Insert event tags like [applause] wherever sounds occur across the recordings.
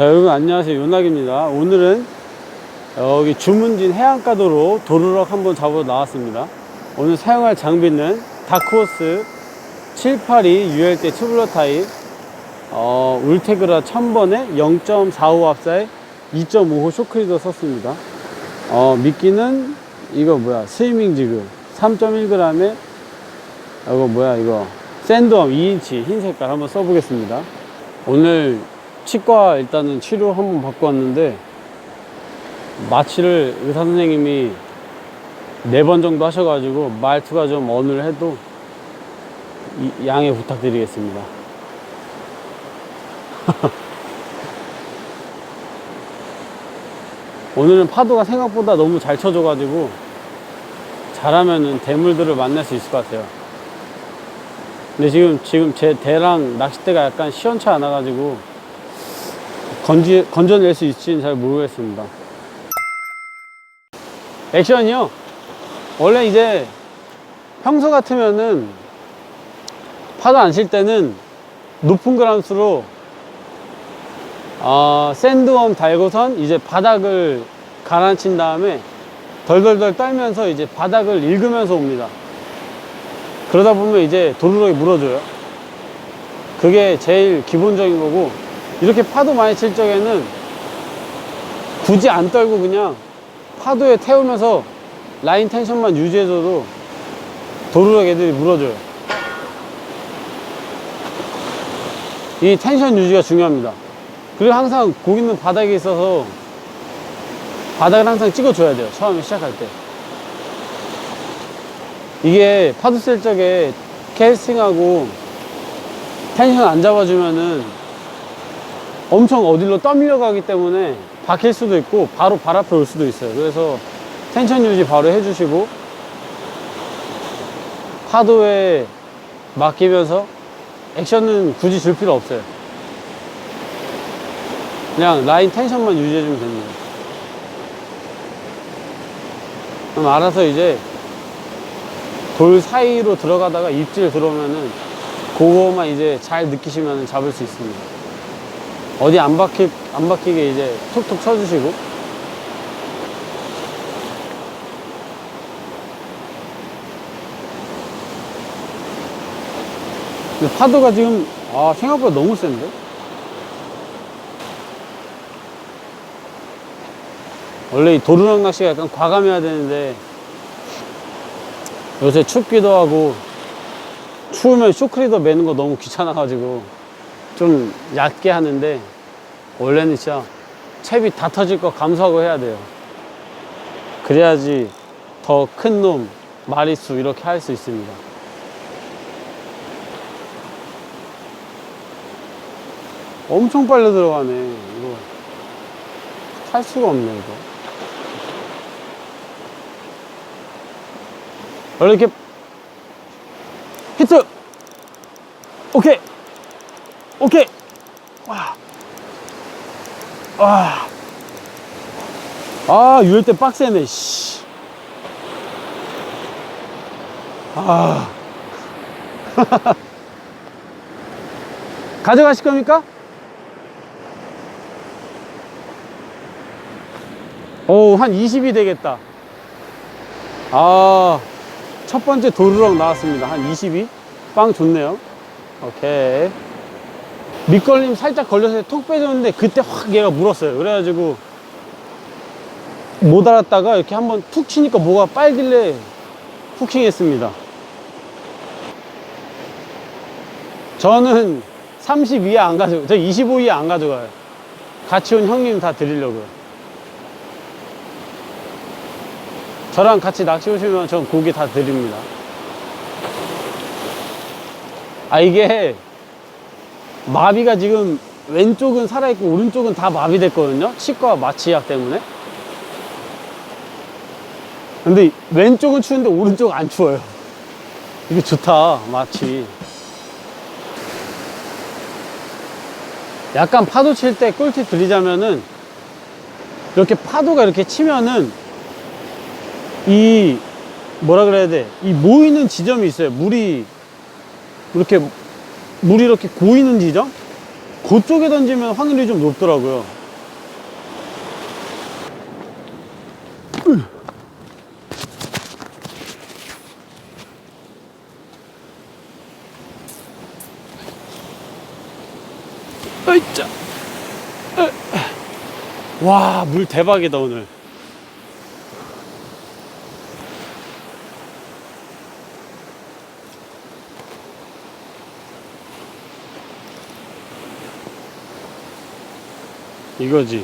자 여러분 안녕하세요. 요낙입니다. 오늘은 여기 주문진 해안가도로 도루럭 한번 잡으러 나왔습니다. 오늘 사용할 장비는 다크호스 782 UL대 튜블러 타입 어, 울테그라 1000번에 0.45 합사에 2.5호 쇼크리더 썼습니다. 어, 미끼는 이거 뭐야? 스위밍 지그 3.1g에 이거 뭐야? 이거 샌드웜 2인치 흰 색깔 한번 써보겠습니다. 오늘 치과 일단은 치료 한번 받고 왔는데 마취를 의사 선생님이 네 번 정도 하셔가지고 말투가 좀 어눌 해도 이- 양해 부탁드리겠습니다. [laughs] 오늘은 파도가 생각보다 너무 잘 쳐줘가지고 잘하면은 대물들을 만날 수 있을 것 같아요. 근데 지금 지금 제 대랑 낚싯대가 약간 시원치 않아가지고 건지 건져낼 수 있지는 잘 모르겠습니다. 액션이요. 원래 이제 평소 같으면은 파도 안 칠 때는 높은 그람수로 어, 샌드웜 달고선 이제 바닥을 가라앉힌 다음에 덜덜덜 떨면서 이제 바닥을 읽으면서 옵니다. 그러다 보면 이제 도루럭이 물어줘요. 그게 제일 기본적인 거고 이렇게 파도 많이 칠 적에는 굳이 안 떨고 그냥 파도에 태우면서 라인 텐션만 유지해줘도 도루럭 애들이 물어줘요. 이 텐션 유지가 중요합니다. 그리고 항상 고기는 바닥에 있어서 바닥을 항상 찍어줘야 돼요. 처음에 시작할 때. 이게 파도 쓸 적에 캐스팅하고 텐션 안 잡아주면은 엄청 어디로 떠밀려 가기 때문에 박힐 수도 있고 바로 발 앞에 올 수도 있어요. 그래서 텐션 유지 바로 해주시고 파도에 맡기면서 액션은 굳이 줄 필요 없어요. 그냥 라인 텐션만 유지해주면 됩니다. 그럼 알아서 이제 돌 사이로 들어가다가 입질 들어오면은 그거만 이제 잘 느끼시면 잡을 수 있습니다. 어디 안 박히, 안 박히게 이제 툭툭 쳐주시고. 근데 파도가 지금, 아, 생각보다 너무 센데? 원래 이 도루럭 낚시가 약간 과감해야 되는데, 요새 춥기도 하고, 추우면 쇼크리더 매는 거 너무 귀찮아가지고, 좀 얕게 하는데, 원래는 진짜 채비 다 터질 거 감수하고 해야 돼요. 그래야지 더 큰 놈, 마리수 이렇게 할 수 있습니다. 엄청 빨려 들어가네. 이거 할 수가 없네, 이거. 원래 이렇게 히트! 오케이! 오케이! 와. 와. 아, 유일 때 빡세네, 씨. 아. [laughs] 가져가실 겁니까? 오, 한 20이 되겠다. 아, 첫 번째 도루럭 나왔습니다. 한 22? 빵 좋네요. 오케이. 밑걸림 살짝 걸려서 톡 빼줬는데 그때 확 얘가 물었어요. 그래가지고 못 알았다가 이렇게 한번 툭 치니까 뭐가 빨길래 후킹 했습니다. 저는 30 이하 안 가져가요. 저 25 이하 안 가져가요. 같이 온 형님 다 드리려고요. 저랑 같이 낚시 오시면 전 고기 다 드립니다. 아, 이게 마비가 지금 왼쪽은 살아있고 오른쪽은 다 마비됐거든요. 치과 마취약 때문에. 근데 왼쪽은 추운데 오른쪽은 안 추워요. 이게 좋다, 마취. 약간 파도 칠 때 꿀팁 드리자면은 이렇게 파도가 이렇게 치면은 이 뭐라 그래야 돼? 이 모이는 지점이 있어요. 물이 이렇게 물이 이렇게 고이는 지점? 그쪽에 던지면 확률이 좀 높더라고요. 와, 물 대박이다, 오늘. 이거지.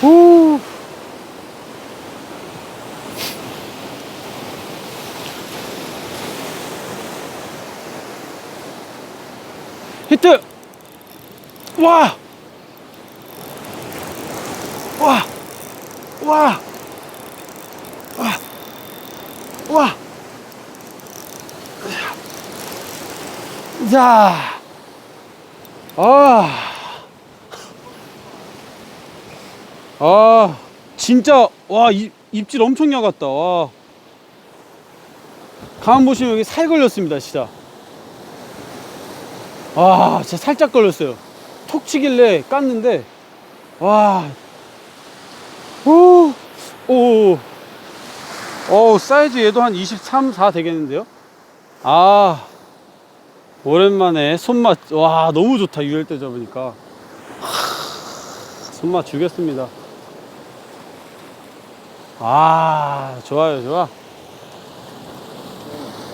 후. 히트! 와! 와! 와! 와! 자! 아! 아, 진짜, 와, 입, 입질 엄청 야갔다, 와. 가만 보시면 여기 살 걸렸습니다, 진짜. 와, 진짜 살짝 걸렸어요. 톡 치길래 깠는데, 와. 오, 오. 어 사이즈 얘도 한 23, 4 되겠는데요? 아 오랜만에 손맛 와 너무 좋다 때 잡으니까. 하, 손맛 죽였습니다. 아 좋아요 좋아